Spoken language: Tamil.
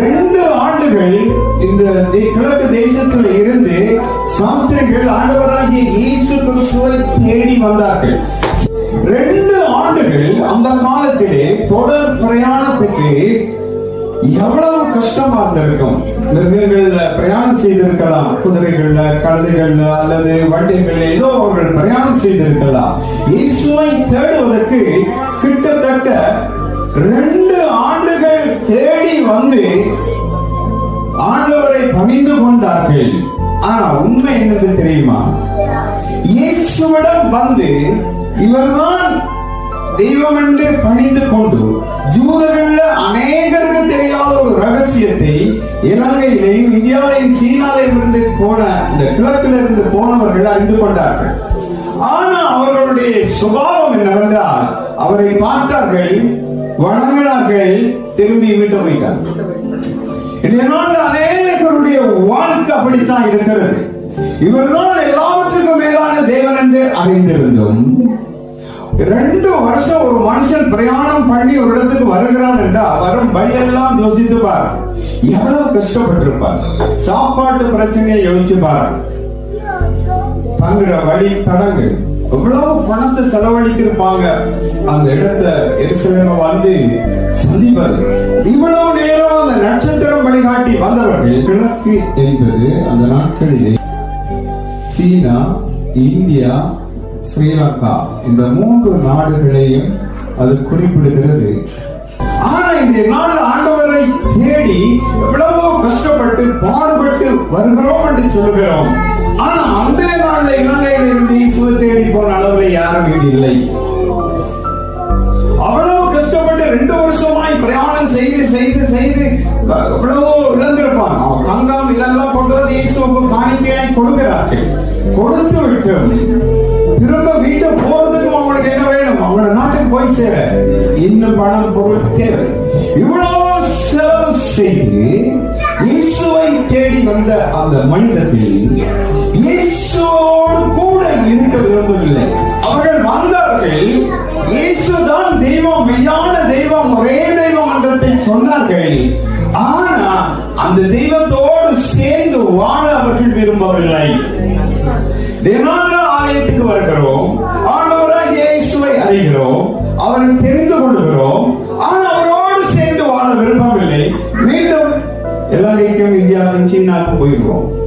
ரெண்டு ஆண்டுகள் இந்த கிழக்கு தேசத்தில் இருந்து சாஸ்திரிகள் ஆண்டவராகிய இயேசு கிறிஸ்துவை தேடி வந்தார்கள். ரெண்டு ஆண்டுகள் அந்த காலத்திலே தொடர் பிரயாணத்துக்கு எவ்வளவு கஷ்டமா இருந்திருக்கும். மிருகங்கள்ல பிரயாணம் செய்திருக்கலாம். குதிரைகள்ல கழுதைகள்ல அல்லது வண்டிகள்ல ஏதோ அவர்கள் பிரயாணம் செய்திருக்கலாம். இயேசுவை தேடுவதற்கு கிட்டத்தட்ட ரெண்டு வந்து ஆண்டவரை பணிந்து கொண்டார்கள். ஆனா உண்மை என்னது தெரியுமா? இயேசுவிடம் வந்து இவர்தான் தெய்வம் என்று பணிந்து கொண்டு ஜூதர்கள்ல அநேகருக்கு தெரியாத ஒரு ரகசியத்தை இலங்கையிலையும் இந்தியாவிலையும் சீனாலையும் இருந்து போன இந்த கிழக்கில் இருந்து போனவர்கள் அறிந்து கொண்டார்கள். ஆனா அவர்களுடைய சுபாவம் என்னவென்றால் அவரை பார்த்தார்கள் வணங்கினார்கள் திரும்பி வீட்டு போயிட்டார்கள் இதனால் அநேகருடைய வாழ்க்கை அப்படித்தான் இருக்கிறது. இவர்தான் எல்லாவற்றுக்கும் மேலான தேவன் என்று அறிந்திருந்தும். ரெண்டு வருஷம் ஒரு மனுஷன் பிரயாணம் பண்ணி ஒரு இடத்துக்கு வருகிறான் என்றால் வரும் வழியெல்லாம் யோசித்து பாரு. எவ்வளவு கஷ்டப்பட்டிருப்பார். சாப்பாட்டு பிரச்சனையை யோசிச்சு பாரு. தங்குற வழி தடங்கு. எவ்வளவு பணத்தை செலவழித்திருப்பாங்க? அந்த இடத்தை எருசலேம வந்து சந்திப்பது. இவ்வளவு நேரம் அந்த நட்சத்திரம் வழிகாட்டி வந்தவர்கள். கிழக்கு என்பது அந்த நாட்களிலே சீனா இந்தியா ஸ்ரீலங்கா இந்த மூன்று நாடுகளையும் அது குறிப்பிடுகிறது. ஆனா இந்த நாள் ஆண்டவரை தேடி எவ்வளவோ கஷ்டப்பட்டு பாடுபட்டு வருகிறோம் என்று சொல்கிறோம் ஆனா அந்த நாளில் இலங்கையில் எவ்வளவோ இழந்திருப்பான். தங்கம் இதெல்லாம் கொண்டு வந்து இயேசுவுக்கு காணிக்கையாய் கொடுக்கிறார்கள். கொடுத்து விட்டு திரும்ப வீட்டை போறதுக்கு அவனுக்கு என்ன வேணும்? அவனோட நாட்டுக்கு போய் சேர. இன்னும் பணம் பொருள் தேவை. இவ்வளவு செலவு செய்து இயேசுவை தேடி வந்த அந்த மனிதர்கள் இயேசுவோடு கூட இருக்க விரும்பவில்லை. சொன்னார்கள். ஆனா அந்த தெய்வத்தோடு சேர்ந்து வாழ அவர்கள் விரும்பவில்லை. தினமும் ஆலயத்துக்கு வருகிறோம். ஆண்டவராக இயேசுவை அறிகிறோம். அவரை தெரிந்து கொள்கிறோம். ஆனா அவரோடு சேர்ந்து வாழ விரும்பவில்லை. மீண்டும் இலங்கைக்கும் இந்தியாவுக்கும் சீனாவுக்கும் போயிடுவோம்